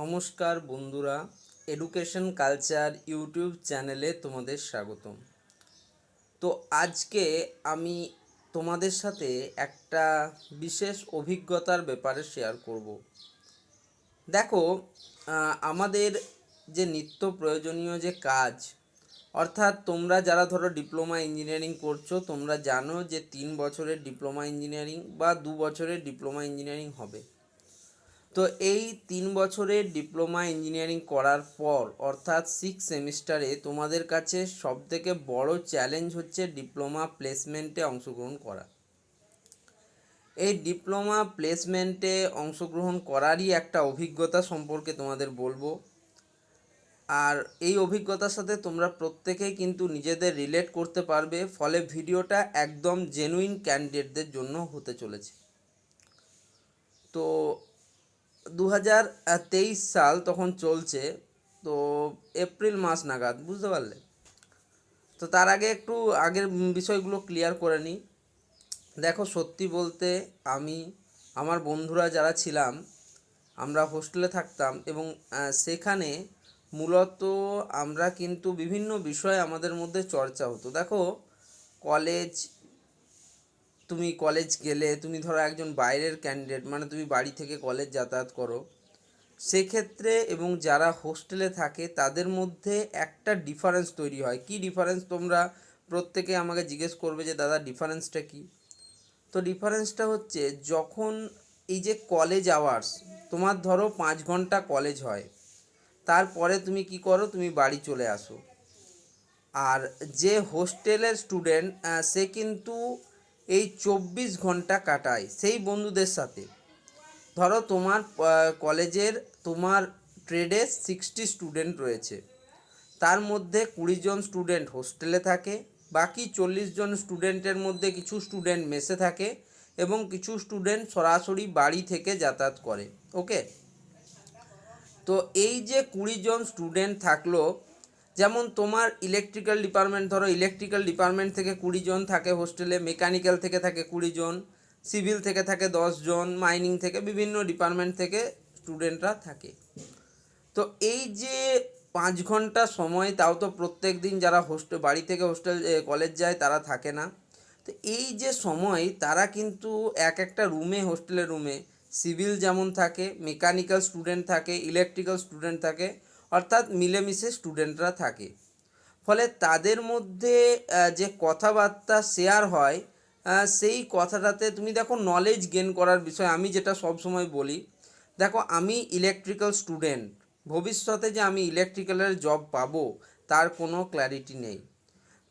নমস্কার বন্ধুরা education culture YouTube চ্যানেলে তোমাদের স্বাগতম। তো আজকে আমি তোমাদের সাথে একটা বিশেষ অভিজ্ঞতার ব্যাপারে শেয়ার করব। দেখো আমাদের যে নিত্য প্রয়োজনীয় যে কাজ, অর্থাৎ তোমরা যারা ধরো ডিপ্লোমা ইঞ্জিনিয়ারিং করছ, তোমরা জানো যে তিন বছরের ডিপ্লোমা ইঞ্জিনিয়ারিং বা দু বছরের ডিপ্লোমা ইঞ্জিনিয়ারিং হবে। তো এই তিন বছরের ডিপ্লোমা ইঞ্জিনিয়ারিং করার পর, অর্থাৎ সিক্স সেমিস্টারে তোমাদের কাছে সবথেকে বড় চ্যালেঞ্জ হচ্ছে ডিপ্লোমা প্লেসমেন্টে অংশগ্রহণ করা। এই ডিপ্লোমা প্লেসমেন্টে অংশগ্রহণ করারই একটা অভিজ্ঞতা সম্পর্কে তোমাদের বলব। আর এই অভিজ্ঞতার সাথে তোমরা প্রত্যেকেই কিন্তু নিজেদের রিলেট করতে পারবে, ফলে ভিডিওটা একদম জেনুইন ক্যান্ডিডেটদের জন্য হতে চলেছে। তো দু হাজার তেইশ সাল তখন চলছে, তো এপ্রিল মাস নাগাদ, বুঝতে পারলে? তো তার আগে একটু আগের বিষয়গুলো ক্লিয়ার করে নিই। দেখো, সত্যি বলতে আমি, আমার বন্ধুরা যারা ছিলাম, আমরা হোস্টেলে থাকতাম এবং সেখানে মূলত আমরা কিন্তু বিভিন্ন বিষয় আমাদের মধ্যে চর্চা হতো। দেখো, কলেজ তুমি কলেজ গেলে, তুমি ধরো একজন বাইরের ক্যান্ডিডেট মানে তুমি বাড়ি থেকে কলেজ যাতায়াত করো, সেক্ষেত্রে এবং যারা হোস্টেলে থাকে, তাদের মধ্যে একটা ডিফারেন্স তৈরি হয়। কি ডিফারেন্স তোমরা প্রত্যেকে আমাকে জিজ্ঞেস করবে যে, দাদা ডিফারেন্সটা কি? তো ডিফারেন্সটা হচ্ছে, যখন এই যে কলেজ আওয়ার্স তোমার ধরো পাঁচ ঘণ্টা কলেজ হয়, তারপরে তুমি কি করো? তুমি বাড়ি চলে আসো। আর যে হোস্টেলের স্টুডেন্ট সে কিন্তু এই চব্বিশ ঘণ্টা কাটায় সেই বন্ধুদের সাথে। ধরো তোমার কলেজের তোমার ট্রেডে সিক্সটি স্টুডেন্ট রয়েছে। তার মধ্যে কুড়ি জন স্টুডেন্ট হোস্টেলে থাকে, বাকি চল্লিশ জন স্টুডেন্টের মধ্যে কিছু স্টুডেন্ট মেসে থাকে এবং কিছু স্টুডেন্ট সরাসরি বাড়ি থেকে যাতায়াত করে ওকে তো এই যে কুড়ি জন স্টুডেন্ট থাকল যেমন তোমার ইলেকট্রিক্যাল ডিপার্টমেন্ট ধরো ইলেকট্রিক্যাল ডিপার্টমেন্ট থেকে কুড়ি জন থাকে হোস্টেলে মেকানিক্যাল থেকে থাকে কুড়ি জন সিভিল থেকে থাকে জন মাইনিং থেকে বিভিন্ন ডিপার্টমেন্ট থেকে স্টুডেন্টরা থাকে। তো এই যে পাঁচ ঘণ্টা সময়, তাও তো প্রত্যেক দিন যারা হোস্টেল বাড়ি থেকে হোস্টেল কলেজ যায়, তারা থাকে না। তো এই যে সময়, তারা কিন্তু এক একটা রুমে হোস্টেলের রুমে সিভিল যেমন থাকে মেকানিক্যাল স্টুডেন্ট থাকে ইলেকট্রিক্যাল স্টুডেন্ট থাকে অর্থাৎ মিলেমিশে স্টুডেন্টরা থাকে। ফলে তাদের মধ্যে যে কথাবার্তা শেয়ার হয় সেই কথাটাতে তুমি দেখো নলেজ গেন করার বিষয়। আমি যেটা সব সময় বলি, দেখো আমি ইলেকট্রিক্যাল স্টুডেন্ট ভবিষ্যতে যে আমি ইলেকট্রিক্যালের জব পাবো, তার কোনো ক্ল্যারিটি নেই।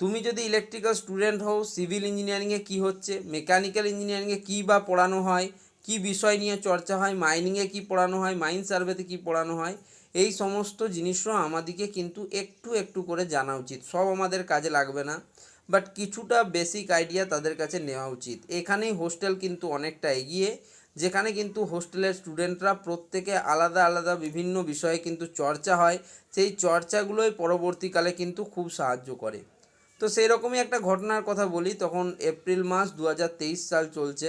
তুমি যদি ইলেকট্রিক্যাল স্টুডেন্ট হও সিভিল ইঞ্জিনিয়ারিংয়ে কী হচ্ছে মেকানিক্যাল ইঞ্জিনিয়ারিংয়ে কী বা পড়ানো হয়, কী বিষয় নিয়ে চর্চা হয় মাইনিংয়ে কী পড়ানো হয় মাইন সার্ভেতে কী পড়ানো হয় এই সমস্ত জিনিসও আমাদেরকে কিন্তু একটু একটু করে জানা উচিত। সব আমাদের কাজে লাগবে না বাট কিছুটা বেসিক আইডিয়া তাদের কাছে নেওয়া উচিত। এখানেই হোস্টেল কিন্তু অনেকটা এগিয়ে, যেখানে কিন্তু হোস্টেলের স্টুডেন্টরা প্রত্যেকে আলাদা আলাদা বিভিন্ন বিষয়ে কিন্তু চর্চা হয়। সেই চর্চাগুলোই পরবর্তীকালে কিন্তু খুব সাহায্য করে। তো সেই রকমই একটা ঘটনার কথা বলি, তখন এপ্রিল মাস দু হাজার তেইশ সাল চলছে।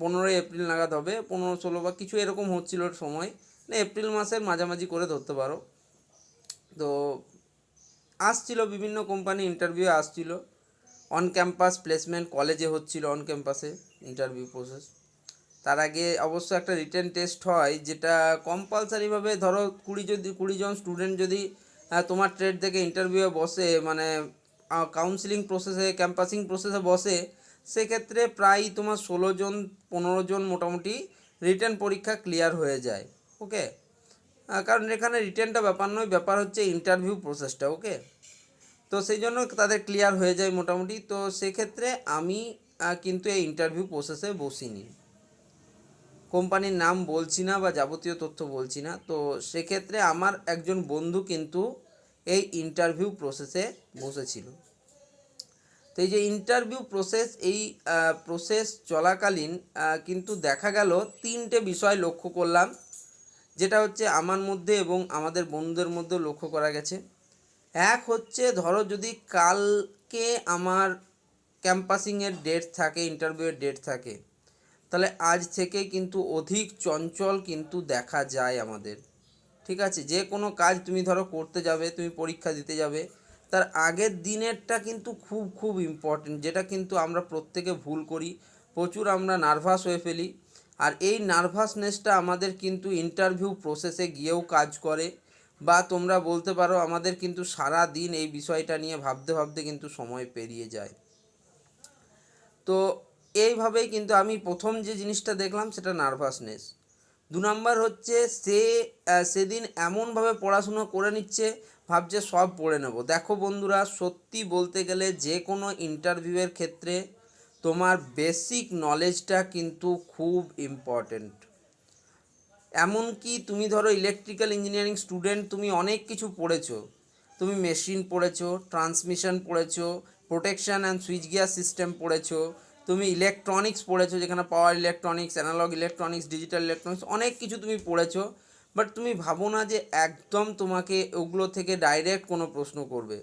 পনেরোই এপ্রিল নাগাদ হবে, পনেরো ষোলো বা কিছু এরকম হচ্ছিল সময়। না, এপ্রিল মাসের মাঝামাঝি করে ধরতে পারো। তো আসছিল, বিভিন্ন কোম্পানি ইন্টারভিউ আসছিল। অন ক্যাম্পাস প্লেসমেন্ট কলেজে হচ্ছিল অন ক্যাম্পাসে ইন্টারভিউ প্রসেস তার আগে অবশ্য একটা রিটেন টেস্ট হয়, যেটা কম্পালসারিভাবে ধরো কুড়ি যদি, কুড়ি জন স্টুডেন্ট যদি তোমার ট্রেড থেকে ইন্টারভিউয়ে বসে মানে কাউন্সিলিং প্রসেসে ক্যাম্পাসিং প্রসেসে বসে, সেক্ষেত্রে প্রায় তোমার ষোলো জন, পনেরো জন মোটামুটি রিটার্ন পরীক্ষা ক্লিয়ার হয়ে যায়। ওকে? কারণ এখানে রিটেনটা ব্যাপার নয়, ব্যাপার হচ্ছে ইন্টারভিউ প্রসেসটা ওকে? তো সেই জন্য তাদের ক্লিয়ার হয়ে যায় মোটামুটি। তো সেক্ষেত্রে আমি কিন্তু এই ইন্টারভিউ প্রসেসে বসিনি। কোম্পানির নাম বলছি না বা যাবতীয় তথ্য বলছি না। তো সেক্ষেত্রে আমার একজন বন্ধু কিন্তু এই ইন্টারভিউ প্রসেসে বসেছিল। তো এই যে ইন্টারভিউ প্রসেস এই প্রসেস চলাকালীন কিন্তু দেখা গেল তিনটে বিষয় লক্ষ্য করলাম। যেটা হচ্ছে আমার মধ্যে এবং আমাদের বন্ধুদের মধ্যেও লক্ষ্য করা গেছে। এক হচ্ছে, ধরো যদি কালকে আমার ক্যাম্পাসিংয়ের ডেট থাকে ইন্টারভিউয়ের ডেট থাকে, তাহলে আজ থেকে কিন্তু অধিক চঞ্চল কিন্তু দেখা যায় আমাদের। ঠিক আছে? যে কোনো কাজ তুমি ধরো করতে যাবে, তুমি পরীক্ষা দিতে যাবে, তার আগের দিনেরটা কিন্তু খুব খুব ইম্পর্টেন্ট যেটা কিন্তু আমরা প্রত্যেকে ভুল করি। প্রচুর আমরা নার্ভাস হয়ে ফেলি। আর এই নার্ভাসনেসটা আমাদের কিন্তু ইন্টারভিউ প্রসেসে গিয়েও কাজ করে। বা তোমরা বলতে পারো আমাদের কিন্তু সারা দিন এই বিষয়টা নিয়ে ভাবতে ভাবতে কিন্তু সময় পেরিয়ে যায়। তো এইভাবেই কিন্তু আমি প্রথম যে জিনিসটা দেখলাম সেটা নার্ভাসনেস। দু নম্বর হচ্ছে সে সেদিন এমনভাবে পড়াশুনো করে নিচ্ছে, ভাবছে সব পড়ে নেব। দেখো বন্ধুরা, সত্যি বলতে গেলে যে কোনো ইন্টারভিউয়ের ক্ষেত্রে তোমার বেসিক নলেজটা কিন্তু খুব ইম্পর্ট্যান্ট এমনকি তুমি ধরো ইলেকট্রিক্যাল ইঞ্জিনিয়ারিং স্টুডেন্ট তুমি অনেক কিছু পড়েছো। তুমি মেশিন পড়েছো ট্রান্সমিশন পড়েছো protection and switch gear system পড়েছো, তুমি ইলেকট্রনিক্স পড়েছো, যেখানে power electronics analogue electronics digital electronics অনেক কিছু তুমি পড়েছো। বাট তুমি ভাবো না যে একদম তোমাকে ওগুলো থেকে ডাইরেক্ট কোনো প্রশ্ন করবে।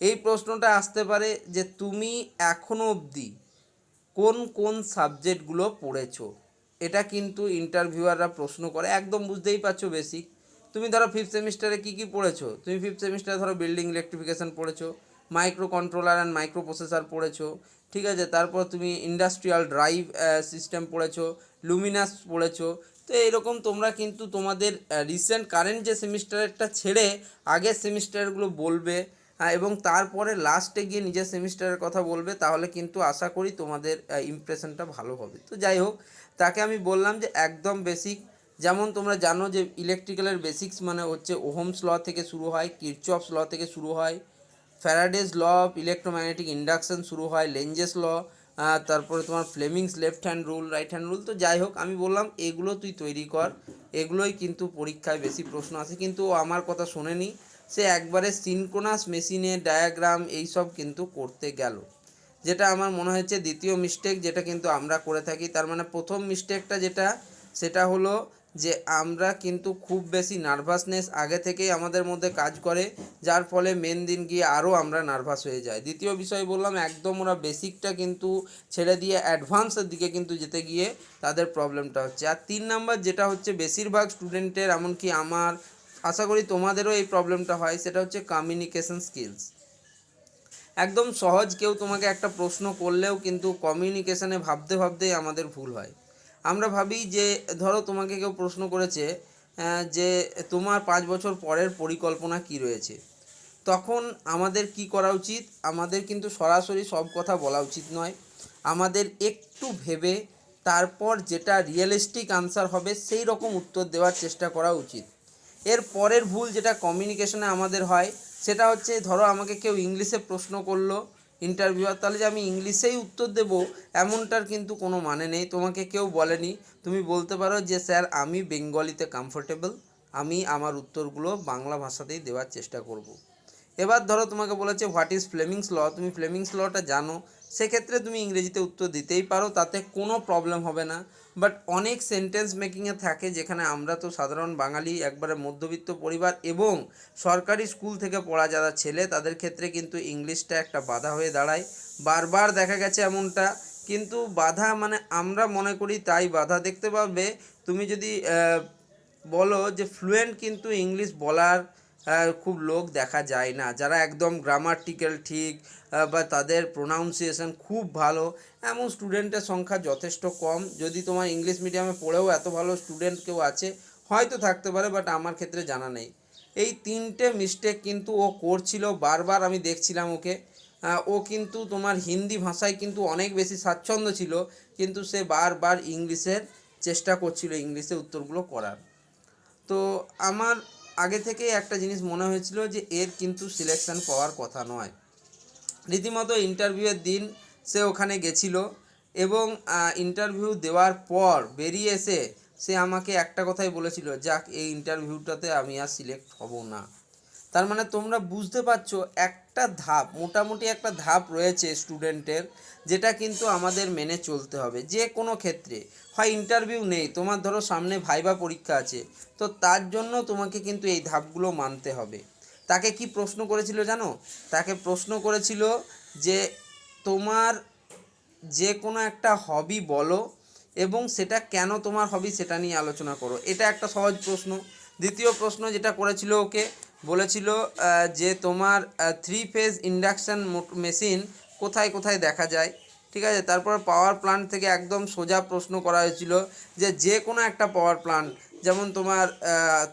এই প্রশ্নটা আসতে পারে যে তুমি এখনও অবধি কোন কোন সাবজেক্টগুলো পড়েছো? এটা কিন্তু ইন্টারভিউয়াররা প্রশ্ন করে, একদম বুঝতেই পারছ বেসিক তুমি ধরো ফিফথ সেমিস্টারে কী কী পড়েছো? তুমি ফিফথ সেমিস্টারে ধরো বিল্ডিং ইলেকট্রিফিকেশন পড়েছো microcontroller and microprocessor পড়েছো, ঠিক আছে? তারপর তুমি ইন্ডাস্ট্রিয়াল ড্রাইভ সিস্টেম পড়েছো লুমিনাস পড়েছো। তো এরকম তোমরা কিন্তু তোমাদের রিসেন্ট কারেন্ট যে সেমিস্টারটা ছেড়ে, আগের সেমিস্টারগুলো বলবে। এবং তারপরে লাস্টে গিয়ে নিজের সেমিস্টারের কথা বলবে, তাহলে কিন্তু আশা করি তোমাদের ইমপ্রেশনটা ভালো হবে। তো যাই হোক, তাকে আমি বললাম যে একদম বেসিক যেমন তোমরা জানো যে ইলেকট্রিক্যালের বেসিক্স মানে হচ্ছে ওহমস ল থেকে শুরু হয় কিরচপস ল থেকে শুরু হয় Faraday's law of electromagnetic induction শুরু হয় লেঞ্জেস ল তারপরে তোমার Fleming's left hand rule right hand rule তো যাই হোক, আমি বললাম এগুলো তুই তৈরি কর, এগুলোই কিন্তু পরীক্ষায় বেশি প্রশ্ন আসে, কিন্তু আমার কথা শোনেনি। সে একবারে সিনকোনাস মেশিনে ডায়াগ্রাম এইসব কিন্তু করতে গেল। যেটা আমার মনে হচ্ছে দ্বিতীয় মিস্টেক যেটা কিন্তু আমরা করে থাকি। তার মানে প্রথম মিস্টেকটা যেটা, সেটা হলো যে আমরা কিন্তু খুব বেশি নার্ভাসনেস আগে থেকেই আমাদের মধ্যে কাজ করে, যার ফলে মেন দিন গিয়ে আরও আমরা নার্ভাস হয়ে যাই। দ্বিতীয় বিষয় বললাম, একদম ওরা বেসিকটা কিন্তু ছেড়ে দিয়ে অ্যাডভান্সের দিকে কিন্তু যেতে গিয়ে তাদের প্রবলেমটা হচ্ছে। আর তিন নাম্বার যেটা হচ্ছে, বেশিরভাগ স্টুডেন্টের এমনকি আমার আশা করি তোমাদেরও এই প্রবলেমটা হয়, সেটা হচ্ছে কমিউনিকেশন স্কিলস একদম সহজ কেউ তোমাকে একটা প্রশ্ন করলেও কিন্তু কমিউনিকেশনে ভাবতে ভাবতেই আমাদের ভুল হয়। আমরা ভাবি যে, ধরো তোমাকে কেউ প্রশ্ন করেছে যে তোমার পাঁচ বছর পরের পরিকল্পনা কি রয়েছে? তখন আমাদের কি করা উচিত? আমাদের কিন্তু সরাসরি সব কথা বলা উচিত নয়। আমাদের একটু ভেবে তারপর যেটা রিয়েলিস্টিক আনসার হবে সেই রকম উত্তর দেওয়ার চেষ্টা করা উচিত। এর পরের ভুল যেটা কমিউনিকেশনে আমাদের হয়, সেটা হচ্ছে ধরো আমাকে কেউ ইংলিশে প্রশ্ন করল ইন্টারভিউয়ার তাহলে যে আমি ইংলিশেই উত্তর দেব, এমনটার কিন্তু কোনো মানে নেই তোমাকে কেউ বলেনি তুমি বলতে পারো যে, স্যার, আমি বেঙ্গলিতে কমফোর্টেবল আমি আমার উত্তরগুলো বাংলা ভাষাতেই দেওয়ার চেষ্টা করব। এবার ধরো তোমাকে বলেছে হোয়াট ইজ ফ্লেমিংস ল তুমি ফ্লেমিংস লটা জানো। সেক্ষেত্রে তুমি ইংরেজিতে উত্তর দিতেই পারো, তাতে কোনো প্রবলেম হবে না। বাট অনেক সেন্টেন্স মেকিংয়ে থাকে যেখানে আমরা তো সাধারণ বাঙালি, একবারে মধ্যবিত্ত পরিবার এবং সরকারি স্কুল থেকে পড়া যারা ছেলে, তাদের ক্ষেত্রে কিন্তু ইংলিশটা একটা বাধা হয়ে দাঁড়ায়। বারবার দেখা গেছে এমনটা। কিন্তু বাধা মানে আমরা মনে করি তাই বাধা দেখতে পাবে। তুমি যদি বলো যে ফ্লুয়েন্ট কিন্তু ইংলিশ বলার খুব লোক দেখা যায় না। যারা একদম গ্রামাটিক্যাল ঠিক বা তাদের প্রোনাউন্সিয়েশন খুব ভালো, এমন স্টুডেন্টের সংখ্যা যথেষ্ট কম। যদি তোমার ইংলিশ মিডিয়ামে পড়েও এত ভালো স্টুডেন্ট কেউ আছে, হয়তো থাকতে পারে বাট আমার ক্ষেত্রে জানা নেই। এই তিনটে মিস্টেক কিন্তু ও করছিল, বারবার আমি দেখছিলাম ওকে। ও কিন্তু তোমার হিন্দি ভাষায় কিন্তু অনেক বেশি স্বাচ্ছন্দ্য ছিল, কিন্তু সে বারবার ইংলিশের চেষ্টা করছিল ইংলিশে উত্তরগুলো করার। তো আমার আগে থেকেই একটা জিনিস মনে হয়েছিল যে এর কিন্তু সিলেকশন পাওয়ার কথা নয়। রীতিমতো ইন্টারভিউয়ের দিন সে ওখানে গেছিল এবং ইন্টারভিউ দেওয়ার পর বেরিয়ে এসে সে আমাকে একটা কথাই বলেছিল, যাক, এই ইন্টারভিউটাতে আমি আর সিলেক্ট হব না। তার মানে তোমরা বুঝতে পারছ একটা ধাপ, মোটামুটি একটা ধাপ রয়েছে স্টুডেন্টের, যেটা কিন্তু আমাদের মেনে চলতে হবে। যে কোনো ক্ষেত্রে। হয় ইন্টারভিউ নেই, তোমার ধরো সামনে ভাইবা পরীক্ষা আছে, তো তার জন্য তোমাকে কিন্তু এই ধাপগুলো মানতে হবে। তাকে কি প্রশ্ন করেছিল জানো? তাকে প্রশ্ন করেছিল যে, তোমার যে কোনো একটা হবি বলো এবং সেটা কেন তোমার হবি সেটা নিয়ে আলোচনা করো। এটা একটা সহজ প্রশ্ন। দ্বিতীয় প্রশ্ন যেটা করেছিল ওকে বলেছিল যে তোমার থ্রি ফেজ ইন্ডাকশন মেশিন কোথায় কোথায় দেখা যায়, ঠিক আছে? তারপর পাওয়ার প্ল্যান্ট থেকে একদম সোজা প্রশ্ন করা হয়েছিল যে যে কোনো একটা পাওয়ার প্ল্যান্ট যেমন তোমার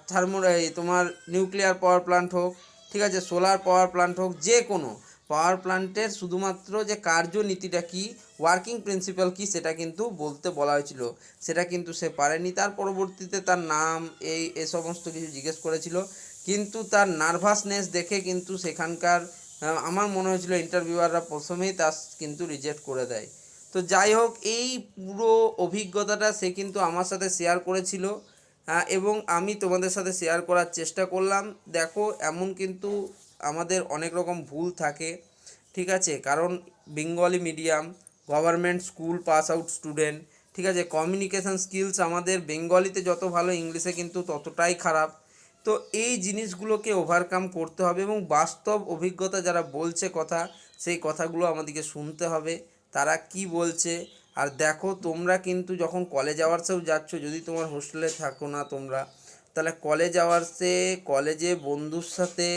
থার্মো তোমার নিউক্লিয়ার পাওয়ার প্ল্যান্ট হোক, ঠিক আছে? সোলার পাওয়ার প্ল্যান্ট হোক, যে কোনো পাওয়ার প্ল্যান্টের শুধুমাত্র যে কার্যনীতিটা কি ওয়ার্কিং প্রিন্সিপাল কি, সেটা কিন্তু বলতে বলা হয়েছিল। সেটা কিন্তু সে পারেনি। তার পরবর্তীতে তার নাম, এই, এ সমস্ত কিছু জিজ্ঞেস করেছিল। কিন্তু তার নার্ভাসনেস দেখে কিন্তু সেখানকার আমার মনে হয়েছিল ইন্টারভিউয়াররা প্রথমেই তার কিন্তু রিজেক্ট করে দেয়। তো যাই হোক, এই পুরো অভিজ্ঞতাটা সে কিন্তু আমার সাথে শেয়ার করেছিল এবং আমি তোমাদের সাথে শেয়ার করার চেষ্টা করলাম। দেখো, এমন কিন্তু আমাদের অনেক রকম ভুল থাকে, ঠিক আছে? কারণ Bengali medium government school pass out student ঠিক আছে? কমিউনিকেশন স্কিলস আমাদের বেঙ্গলিতে যত ভালো, ইংলিশে কিন্তু ততটাই খারাপ। তো এই জিনিসগুলোকে ওভারকাম করতে হবে এবং বাস্তব অভিজ্ঞতা যারা বলছে কথা, সেই কথাগুলো আমাদেরকে শুনতে হবে। তারা কি বলছে? আর দেখো, তোমরা কিন্তু যখন কলেজ আওয়ার্সেও যাচ্ছ, যদি তোমার হোস্টেলে থাকো না তোমরা, তাহলে কলেজ আওয়ার্সে কলেজে বন্ধুর সাথে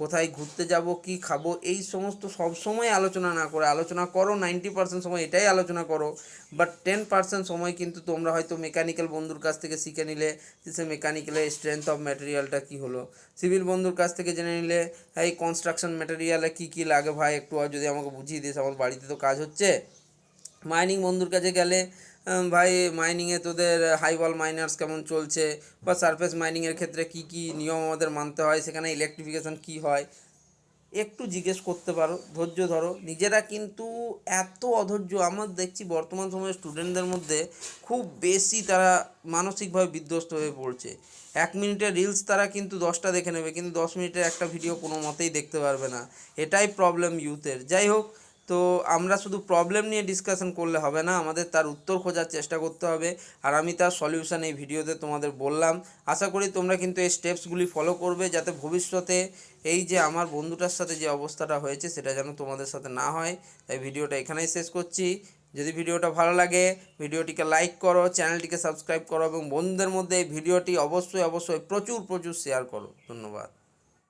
কোথায় ঘুরতে যাব, কি খাব, এই সমস্ত সব সময় আলোচনা না করে, আলোচনা করো নাইনটি পার্সেন্ট সময় এটাই আলোচনা করো বাট টেন পার্সেন্ট সময় কিন্তু তোমরা হয়তো মেকানিক্যাল বন্ধুর কাছ থেকে শিখে নিলে সে মেকানিক্যালের স্ট্রেংথ অফ ম্যাটেরিয়ালটা কী হলো। সিভিল বন্ধুর কাছ থেকে জেনে নিলে, এই কনস্ট্রাকশন ম্যাটেরিয়ালে কী কী লাগে ভাই? একটু আর যদি আমাকে বুঝিয়ে দিস, আমার বাড়িতে তো কাজ হচ্ছে। মাইনিং বন্ধুর কাছে গেলে ভাই মাইনিংয়ে তোদের হাইবল মাইনার্স কেমন চলছে? বা সারফেস মাইনিংয়ের ক্ষেত্রে কি কি নিয়ম আমাদের মানতে হয়? সেখানে ইলেকট্রিফিকেশন কি হয়? একটু জিজ্ঞেস করতে পারো, ধৈর্য ধরো। নিজেরা কিন্তু এত অধৈর্য। আমার দেখছি বর্তমান সময়ে স্টুডেন্টদের মধ্যে খুব বেশি তারা মানসিকভাবে বিধ্বস্ত হয়ে পড়ছে। এক মিনিটের রিলস তারা কিন্তু দশটা দেখে নেবে, কিন্তু দশ মিনিটের একটা ভিডিও কোনো মতেই দেখতে পারবে না। এটাই প্রবলেম ইউথের যাই হোক তো আমরা শুধু প্রবলেম নিয়ে ডিসকাশন করলে হবে না, আমাদের তার উত্তর খোঁজার চেষ্টা করতে হবে। আর আমি তার সলিউশন এই ভিডিওতে তোমাদের বললাম। আশা করি তোমরা কিন্তু এই স্টেপসগুলি ফলো করবে যাতে ভবিষ্যতে এই যে আমার বন্ধুটার সাথে যে অবস্থাটা হয়েছে সেটা যেন তোমাদের সাথে না হয়। তাই ভিডিওটা এখানেই শেষ করছি। যদি ভিডিওটা ভালো লাগে, ভিডিওটিকে লাইক করো চ্যানেলটিকে সাবস্ক্রাইব করো এবং বন্ধুদের মধ্যে এই ভিডিওটি অবশ্যই অবশ্যই প্রচুর প্রচুর শেয়ার করো। ধন্যবাদ।